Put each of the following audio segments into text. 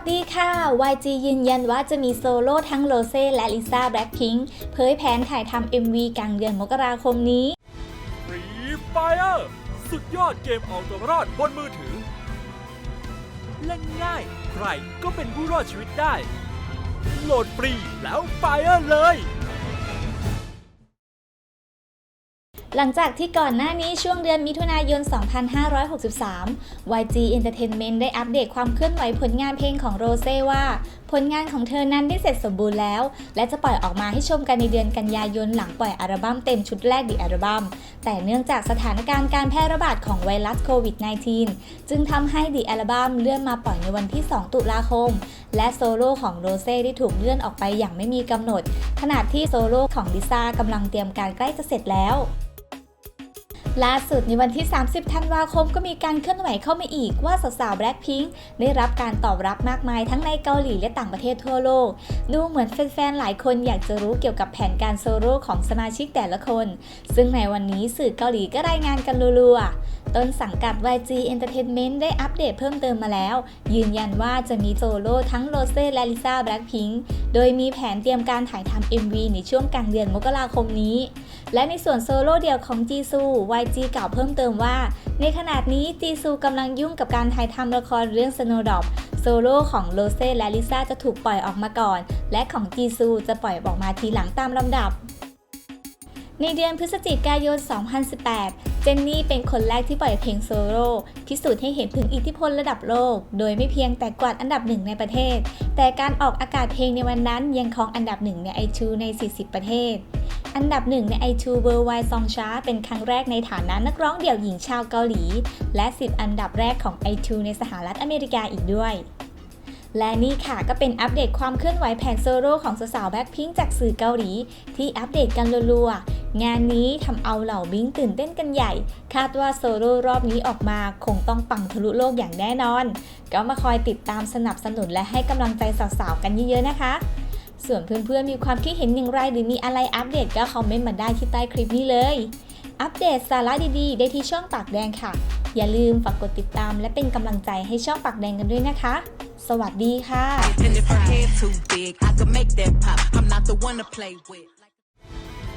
สดีค่ะ YG ยืนยันว่าจะมีโซโล่ทั้งโรเซ่และลิซ่าแบล็คพิงค์เผยแผนถ่ายทำ MV กลางเดือนมกราคมนี้ฟรีไฟเออร์สุดยอดเกมเอาตัวรอดบนมือถือ เล่นง่าย ใครก็เป็นผู้รอดชีวิตได้ โหลดฟรีแล้วไฟเออร์เลย หลังจากที่ก่อนหน้านี้ช่วงเดือนมิถุนายน 2563 YG Entertainment ได้อัปเดตความเคลื่อนไหวผลงานเพลงของโรเซ่ว่า ผลงานของเธอนั้นได้เสร็จสมบูรณ์แล้ว และจะปล่อยออกมาให้ชมกันในเดือนกันยายนหลังปล่อยอัลบั้มเต็มชุดแรกดีอัลบั้มแต่เนื่องจากสถานการณ์การแพร่ระบาดของไวรัสโควิด -19 จึงทำให้ดีอัลบั้มเลื่อนมาปล่อยในวันที่ 2 ตุลาคม และโซโล่ของโรเซ่ได้ถูกเลื่อนออกไปอย่างไม่มีกำหนด ขณะที่โซโล่ของลิซ่ากำลังเตรียมการใกล้จะเสร็จแล้ว ล่าสุดในวันที่ 30 ธันวาคมก็มีการเคลื่อนไหวเข้ามาอีกว่าสาวๆแบล็คพิงค์ได้รับการตอบรับมากมายทั้งในเกาหลีและต่างประเทศทั่วโลก ดูเหมือนแฟนๆ หลายคนอยากจะรู้เกี่ยวกับแผนการโซโล่ของสมาชิกแต่ละคน ซึ่งในวันนี้สื่อเกาหลีก็รายงานกันรัวๆ ต้นสังกัด YG Entertainment ได้อัปเดตเพิ่มเติมมาแล้ว ยืนยันว่าจะมีโซโล่ทั้งโรเซ่และลิซ่า Blackpink โดยมีแผนเตรียมการถ่ายทำ MV ในช่วงกลางเดือนมกราคมนี้ และในส่วนโซโล่เดี่ยวของจีซู YG กล่าวเพิ่มเติมว่า ในขณะนี้จีซูกำลังยุ่งกับการถ่ายทำละครเรื่อง Snowdrop โซโล่ของโรเซ่และลิซ่าจะถูกปล่อยออกมาก่อน และของจีซูจะปล่อยออกมาทีหลังตามลำดับ ในเดือนพฤศจิกายน 2018 เจนนี่เป็นคนแรกที่ปล่อยเพลงโซโล่พิสูจน์ให้เห็นถึงอิทธิพลระดับโลก โดยไม่เพียงแต่กวาดอันดับหนึ่งในประเทศ แต่การออกอากาศเพลงในวันนั้นยังครองอันดับหนึ่งใน iTunes ใน 40 ประเทศ อันดับหนึ่งใน iTunes Worldwide Song Chart เป็นครั้งแรกในฐานะนักร้องเดี่ยวหญิงชาวเกาหลี และ 10 อันดับแรกของ iTunes ในสหรัฐอเมริกาอีกด้วยและนี่ค่ะก็เป็นอัปเดตความเคลื่อนไหวแผนโซโล่ของสาวแบ็คพิงจากสื่อเกาหลี ที่อัปเดตกันรัวๆ งานนี้ทำเอาเหล่าบิงตื่นเต้นกันใหญ่ คาดว่าโซโล่รอบนี้ออกมาคงต้องปังทะลุโลกอย่างแน่นอน ก็มาคอยติดตามสนับสนุนและให้กำลังใจสาวๆกันเยอะๆนะคะ ส่วนเพื่อนๆมีความคิดเห็นอย่างไรหรือมีอะไรอัปเดตก็คอมเมนต์มาได้ที่ใต้คลิปนี้เลย อัปเดตสาระดีๆ ได้ที่ช่องปากแดงค่ะ อย่าลืมฝากกดติดตามและเป็นกำลังใจให้ช่องปากแดงกันด้วยนะคะ สวัสดีค่ะ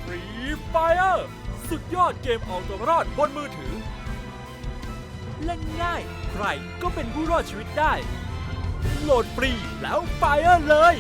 ฟรีไฟเออร์สุดยอดเกมเอาตัวรอดบนมือถือ เล่นง่าย ใครก็เป็นผู้รอดชีวิตได้ โหลดฟรีแล้วไฟเออร์เลย